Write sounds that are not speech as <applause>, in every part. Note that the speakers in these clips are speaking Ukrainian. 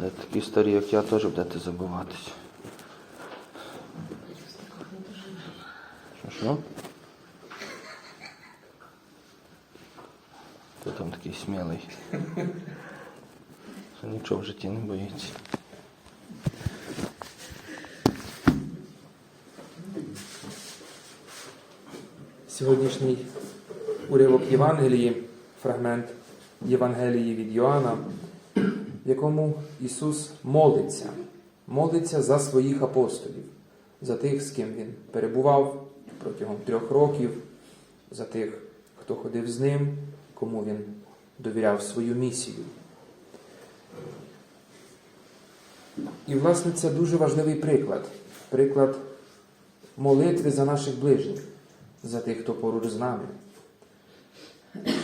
Такі старі, як я, теж будете забуватись. Що що? Хто там такий смілий? Що нічого в житті не боїться. Сьогоднішній уривок Євангелії, фрагмент Євангелії від Йоанна, в якому Ісус молиться, молиться за своїх апостолів, за тих, з ким Він перебував протягом трьох років, за тих, хто ходив з ним, кому Він довіряв свою місію. І, власне, це дуже важливий приклад. Приклад молитви за наших ближніх, за тих, хто поруч з нами,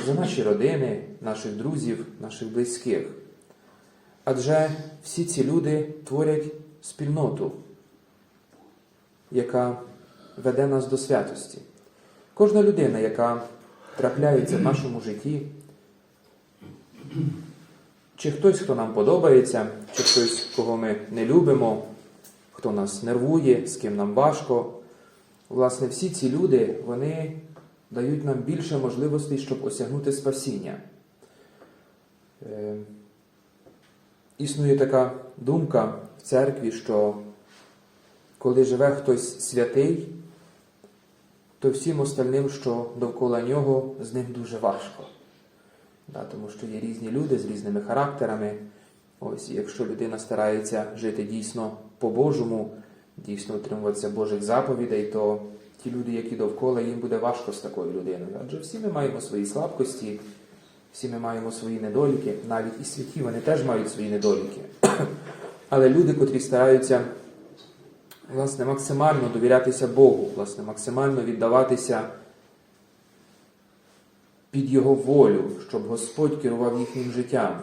за наші родини, наших друзів, наших близьких. Адже всі ці люди творять спільноту, яка веде нас до святості. Кожна людина, яка трапляється в нашому житті, чи хтось, хто нам подобається, чи хтось, кого ми не любимо, хто нас нервує, з ким нам важко. Власне, всі ці люди, вони дають нам більше можливостей, щоб осягнути спасіння. Існує така думка в церкві, що коли живе хтось святий, то всім остальним, що довкола нього, з ним дуже важко. Да, тому що є різні люди з різними характерами. Ось, якщо людина старається жити дійсно по-божому, дійсно утримуватися Божих заповідей, то ті люди, які довкола, їм буде важко з такою людиною. Адже всі ми маємо свої слабкості, всі ми маємо свої недоліки, навіть і святі вони теж мають свої недоліки. <clears throat> Але люди, котрі стараються власне, максимально довірятися Богу, власне, максимально віддаватися під Його волю, щоб Господь керував їхнім життям.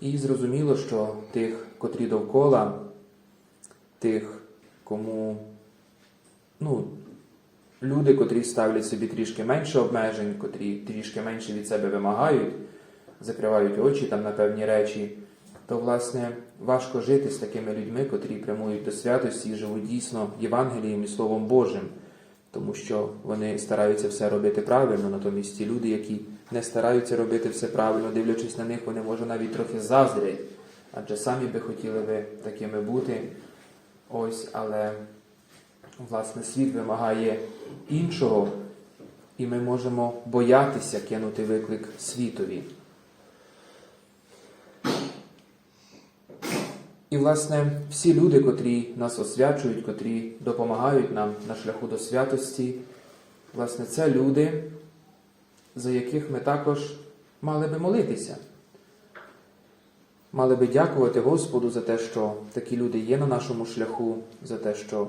І зрозуміло, що тих, котрі довкола, тих, кому ну, люди, котрі ставлять собі трішки менше обмежень, котрі трішки менше від себе вимагають, закривають очі там на певні речі, то, власне, важко жити з такими людьми, котрі прямують до святості і живуть дійсно Євангелієм і Словом Божим, тому що вони стараються все робити правильно, натомість ті люди, які не стараються робити все правильно, дивлячись на них, вони може навіть трохи заздрять, адже самі би хотіли би такими бути. Ось, але власне світ вимагає іншого, і ми можемо боятися кинути виклик світові. І, власне, всі люди, котрі нас освячують, котрі допомагають нам на шляху до святості, власне, це люди, за яких ми також мали би молитися. Мали би дякувати Господу за те, що такі люди є на нашому шляху, за те, що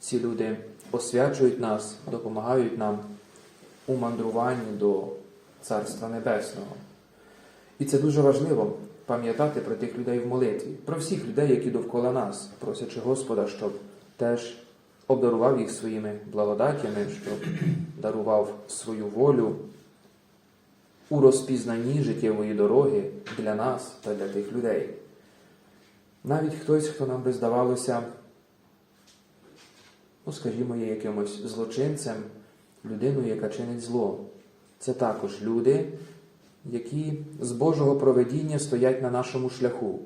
ці люди освячують нас, допомагають нам у мандруванні до Царства Небесного. І це дуже важливо пам'ятати про тих людей в молитві, про всіх людей, які довкола нас, просячи Господа, щоб теж обдарував їх своїми благодатями, щоб дарував свою волю у розпізнанні життєвої дороги для нас та для тих людей. Навіть хтось, хто нам би здавалося, ну, скажімо, є якимось злочинцем, людиною, яка чинить зло. Це також люди, які з Божого проведіння стоять на нашому шляху.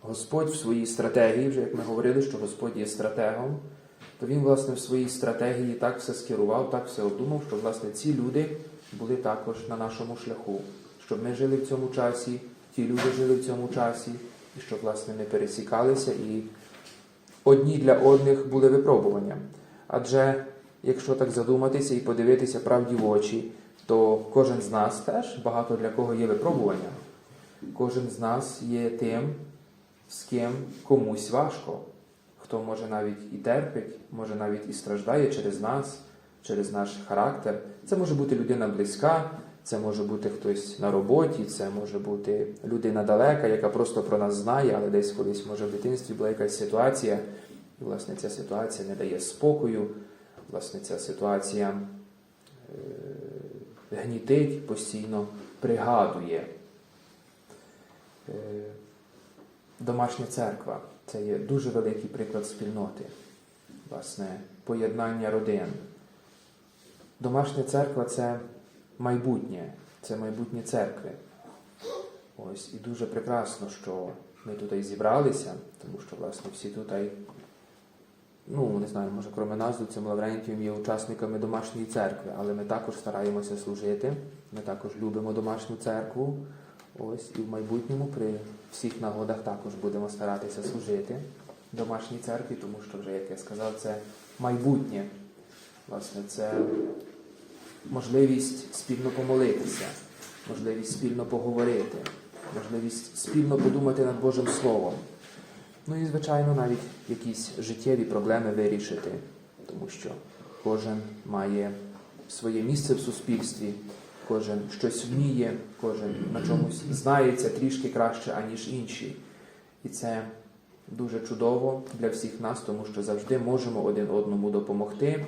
Господь в своїй стратегії, вже як ми говорили, що Господь є стратегом, то Він, власне, в своїй стратегії так все скерував, так все обдумав, що, власне, ці люди були також на нашому шляху, щоб ми жили в цьому часі, ті люди жили в цьому часі, і щоб, власне, ми пересікалися і одні для одних були випробуванням. Адже, якщо так задуматися і подивитися правді в очі, то кожен з нас теж багато для кого є випробуванням. Кожен з нас є тим, з ким комусь важко. Хто може навіть і терпить, може навіть і страждає через нас, через наш характер. Це може бути людина близька, це може бути хтось на роботі, це може бути людина далека, яка просто про нас знає, але десь колись, може, в дитинстві була якась ситуація, власне, ця ситуація не дає спокою, власне, ця ситуація е, гнітить, постійно пригадує. Е, домашня церква це є дуже великий приклад спільноти, власне, поєднання родин. Домашня церква це майбутнє, це майбутнє церкви. Ось і дуже прекрасно, що ми тут зібралися, тому що, власне, всі тут, ну, не знаю, може, крім нас, тут цим Лаврентієм є учасниками домашньої церкви, але ми також стараємося служити, ми також любимо домашню церкву. Ось і в майбутньому при всіх нагодах також будемо старатися служити домашній церкві, тому що вже, як я сказав, це майбутнє. Власне, це можливість спільно помолитися, можливість спільно поговорити, можливість спільно подумати над Божим Словом. Ну і, звичайно, навіть якісь життєві проблеми вирішити, тому що кожен має своє місце в суспільстві, кожен щось вміє, кожен на чомусь знається трішки краще, аніж інші. І це дуже чудово для всіх нас, тому що завжди можемо один одному допомогти,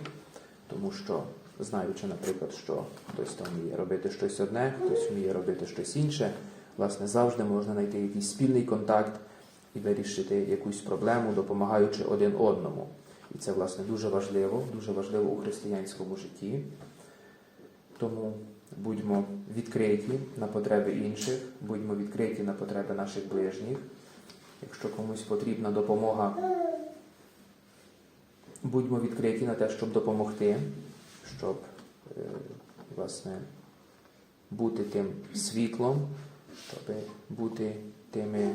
тому що, знаючи, наприклад, що хтось там вміє робити щось одне, хтось вміє робити щось інше, власне, завжди можна знайти якийсь спільний контакт і вирішити якусь проблему, допомагаючи один одному. І це, власне, дуже важливо, дуже важливо у християнському житті. Тому будьмо відкриті на потреби інших, будьмо відкриті на потреби наших ближніх. Якщо комусь потрібна допомога, будьмо відкриті на те, щоб допомогти, щоб е, власне, бути тим світлом, щоб бути тими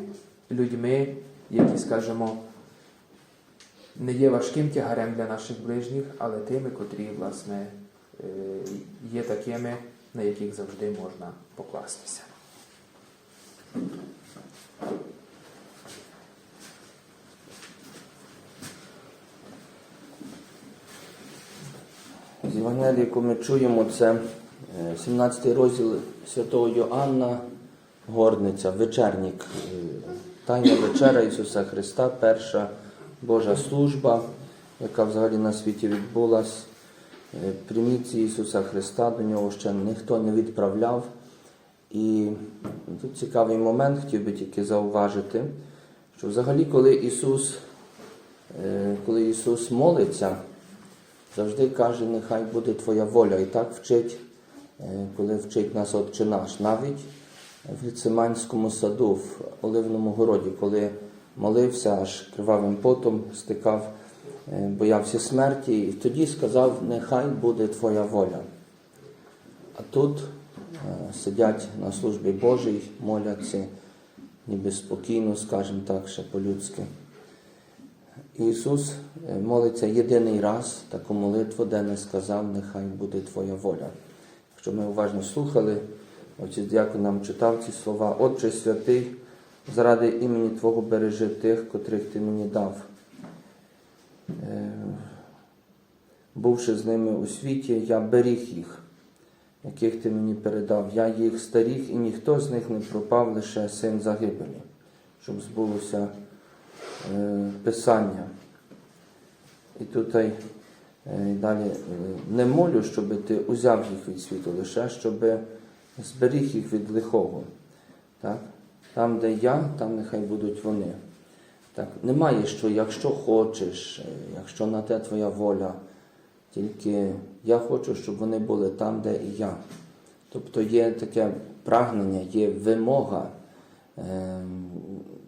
людьми, які, скажімо, не є важким тягарем для наших ближніх, але тими, котрі, власне, е, є такими, на яких завжди можна покластися. З Євангелії, ми чуємо, це е, 17 розділ святого Йоанна, Горниця, вечернік. Тайна вечера Ісуса Христа, перша Божа служба, яка взагалі на світі відбулась. Е, Примітці Ісуса Христа до нього ще ніхто не відправляв. І тут цікавий момент, хотів би тільки зауважити, що взагалі, коли Ісус, е, коли Ісус молиться, завжди каже, нехай буде Твоя воля. І так вчить, е, коли вчить нас Отче наш. Навіть в Гециманському саду, в Оливному городі, коли молився, аж кривавим потом стикав, е, боявся смерті, і тоді сказав, нехай буде Твоя воля. А тут е, сидять на службі Божій, моляться, ніби спокійно, скажімо так, ще по-людськи. Ісус е, молиться єдиний раз таку молитву, де не сказав, нехай буде Твоя воля. Якщо ми уважно слухали, отець дякую нам читав ці слова, Отче святий, заради імені Твого бережи тих, котрих Ти мені дав. Е, Бувши з ними у світі, я беріг їх, яких ти мені передав. Я їх старіг, і ніхто з них не пропав, лише син загибелі, щоб збулося е, Писання. І тут е, далі не молю, щоб ти узяв їх від світу, лише щоб зберіг їх від лихого. Так? Там, де я, там нехай будуть вони. Так, Немає що, якщо хочеш, е, якщо на те твоя воля, тільки я хочу, щоб вони були там, де і я. Тобто є таке прагнення, є вимога. Ем,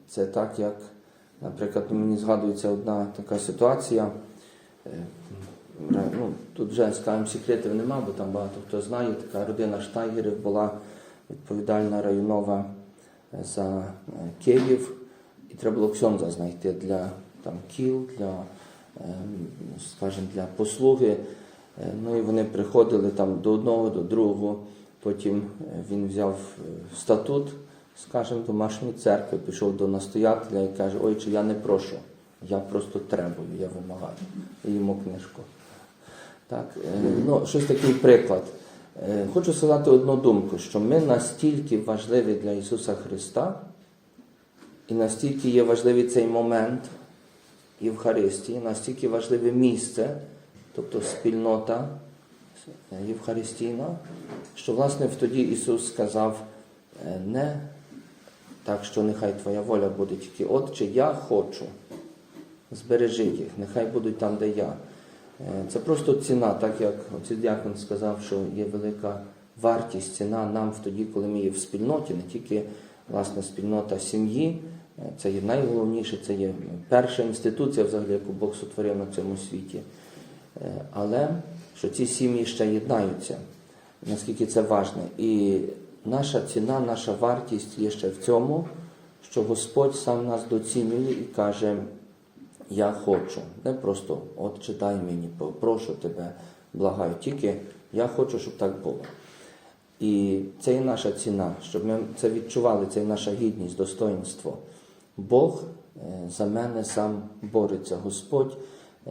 Це так, як, наприклад, мені згадується одна така ситуація. Е, Ну, тут вже, скажімо, секретів нема, бо там багато хто знає. Така родина Штайгерів була відповідальна районова е, за е, Київ. І треба було ксьонза знайти для там, кіл, для, ем, скажімо, для послуги. Е, Ну і вони приходили там до одного, до другого. Потім е, він взяв е, статут, скажімо, домашньої церкви, пішов до настоятеля і каже, ой, чи я не прошу, я просто требую, я вимагаю. І йому книжку. Так, е, ну, щось такий приклад. Е, Хочу сказати одну думку, що ми настільки важливі для Ісуса Христа, і настільки є важливий цей момент Євхаристії, настільки важливе місце, тобто спільнота Євхаристійна, що власне тоді Ісус сказав, е, не Так що нехай Твоя воля буде тільки Отче, я хочу. Збережи їх, нехай будуть там, де я. Е, Це просто ціна, так як дякон сказав, що є велика вартість, ціна нам в тоді, коли ми є в спільноті, не тільки власне спільнота сім'ї. Е, Це є найголовніше, це є перша інституція, взагалі, яку Бог сотворив на цьому світі. Е, Але що ці сім'ї ще єднаються, наскільки це важне. І наша ціна, наша вартість є ще в цьому, що Господь сам нас доцінює і каже, я хочу. Не просто от читай мені, прошу тебе, благаю. Тільки я хочу, щоб так було. І це є наша ціна, щоб ми це відчували, це є наша гідність, достоинство. Бог е, за мене сам бореться. Господь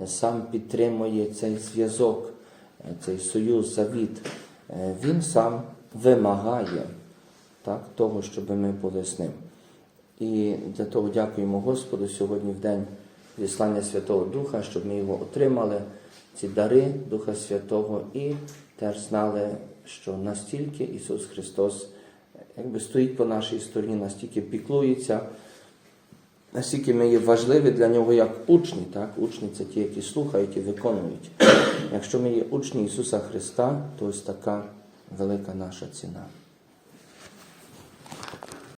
е, сам підтримує цей зв'язок, е, цей союз, завіт. Він сам вимагає так, того, щоб ми були з ним. І для того дякуємо Господу сьогодні в день зіслання Святого Духа, щоб ми його отримали, ці дари Духа Святого, і теж знали, що настільки Ісус Христос якби стоїть по нашій стороні, настільки піклується, настільки ми є важливі для нього як учні. Так? Учні це ті, які слухають і виконують. Якщо ми є учні Ісуса Христа, то ось така велика наша ціна.